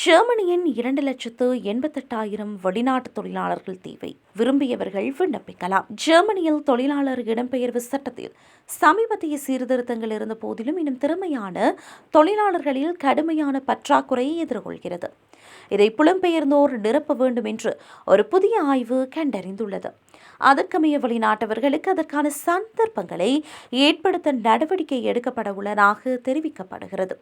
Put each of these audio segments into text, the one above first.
ஜெர்மனியின் இரண்டு லட்சத்து எண்பத்தெட்டாயிரம் வெளிநாட்டு தொழிலாளர்கள் தேவை. விரும்பியவர்கள் விண்ணப்பிக்கலாம். ஜெர்மனியில் தொழிலாளர் இடம்பெயர்வு சட்டத்தில் சமீபத்திய சீர்திருத்தங்கள் இருந்த போதிலும் இன்னும் திறமையான தொழிலாளர்களில் கடுமையான பற்றாக்குறையை எதிர்கொள்கிறது. இதை புலம்பெயர்ந்தோர் நிரப்ப வேண்டும் என்று ஒரு புதிய ஆய்வு கண்டறிந்துள்ளது. அதற்கமைய வெளிநாட்டவர்களுக்கு அதற்கான சந்தர்ப்பங்களை ஏற்படுத்த நடவடிக்கை எடுக்கப்பட உள்ளதாக தெரிவிக்கப்படுகிறது.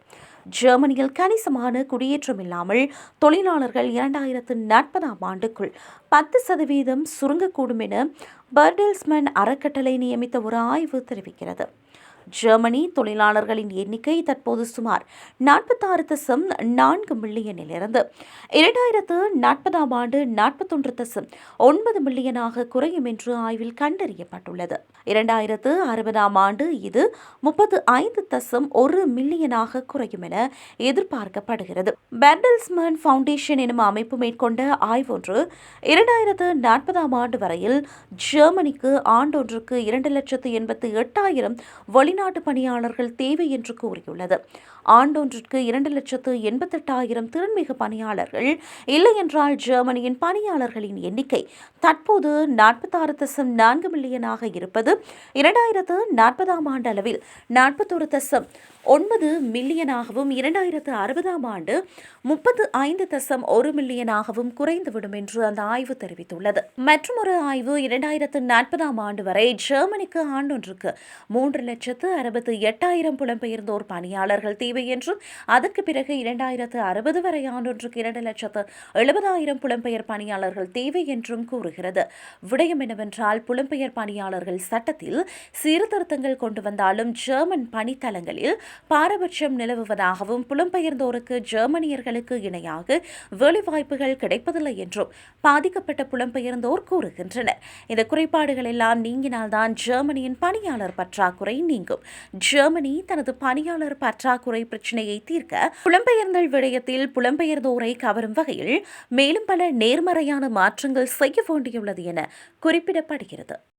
ஜெர்மனியில் கணிசமான குடியேற்றம் இல்லாமல் தொழிலாளர்கள் இரண்டாயிரத்து நாற்பதாம் ஆண்டுக்குள் பத்து சதவீதம் சுருங்கக்கூடும் என பர்டெல்ஸ்மன் அறக்கட்டளை நியமித்த ஒரு ஆய்வு தெரிவிக்கிறது. ஜெர்மனி தொழிலாளர்களின் எண்ணிக்கை தற்போது சுமார் நாற்பத்தாறு தசம் நான்கு மில்லியனிலிருந்து இரண்டாயிரத்து நாற்பதாம் ஆண்டு நாற்பத்தொன்று தசம் ஒன்பது மில்லியனாக குறையும் என்று ஆய்வில் கண்டறியப்பட்டுள்ளது. இரண்டாயிரத்து அறுபதாம் ஆண்டு இது முப்பத்து ஐந்து தசம் ஒரு மில்லியனாக குறையும் என எதிர்பார்க்கப்படுகிறது. பெர்டல்ஸ்மன் ஃபவுண்டேஷன் எனும் அமைப்பு மேற்கொண்ட ஆய்வொன்று இரண்டாயிரத்து நாற்பதாம் ஆண்டு வரையில் ஜெர்மனிக்கு ஆண்டொன்றுக்கு இரண்டு லட்சத்து எண்பத்து எட்டாயிரம் வெளிநாட்டு பணியாளர்கள் தேவை என்று கூறியுள்ளது. ஆண்டொன்றிற்கு இரண்டு லட்சத்து எண்பத்தெட்டாயிரம் திறன்மிகு பணியாளர்கள் இல்லை என்றால் ஜெர்மனியின் பணியாளர்களின் எண்ணிக்கை தற்போது நாற்பத்தாறு தசம் நான்கு மில்லியனாக இருப்பது இரண்டாயிரத்து நாற்பதாம் ஆண்டு அளவில் நாற்பத்தொரு தசம் ஒன்பது மில்லியனாகவும் இரண்டாயிரத்து அறுபதாம் ஆண்டு முப்பத்து ஐந்து தசம் ஒரு மில்லியனாகவும் குறைந்துவிடும் என்று அந்த ஆய்வு தெரிவித்துள்ளது. மற்றொரு ஆய்வு இரண்டாயிரத்து நாற்பதாம் ஆண்டு வரை ஜெர்மனிக்கு ஆண்டொன்றுக்கு மூன்று லட்சத்து அறுபத்து எட்டாயிரம் புலம்பெயர்ந்தோர் பணியாளர்கள் தேவை என்றும் அதற்கு பிறகு இரண்டாயிரத்து அறுபது வரை ஆண்டொன்றுக்கு இரண்டு லட்சத்து எழுபதாயிரம் புலம்பெயர் பணியாளர்கள் தேவை என்றும் கூறுகிறது. விடயம் என்னவென்றால் புலம்பெயர் பணியாளர்கள் சட்டத்தில் சீர்திருத்தங்கள் கொண்டு வந்தாலும் ஜெர்மன் பணித்தலங்களில் பாரபட்சம் நிலவுவதாகவும் புலம்பெயர்ந்தோருக்கு ஜெர்மனியர்களுக்கு இணையாக வேலைவாய்ப்புகள் கிடைப்பதில்லை என்றும் பாதிக்கப்பட்ட புலம்பெயர்ந்தோர் கூறுகின்றனர். இந்த குறைபாடுகள் எல்லாம் நீங்கினால்தான் ஜெர்மனியின் பணியாளர் பற்றாக்குறை நீங்கும். ஜெர்மனி தனது பணியாளர் பற்றாக்குறை பிரச்சினையை தீர்க்க புலம்பெயர்ந்தல் விடயத்தில் புலம்பெயர்ந்தோரை கவரும் வகையில் மேலும் பல நேர்மறையான மாற்றங்கள் செய்ய வேண்டியுள்ளது என குறிப்பிடப்படுகிறது.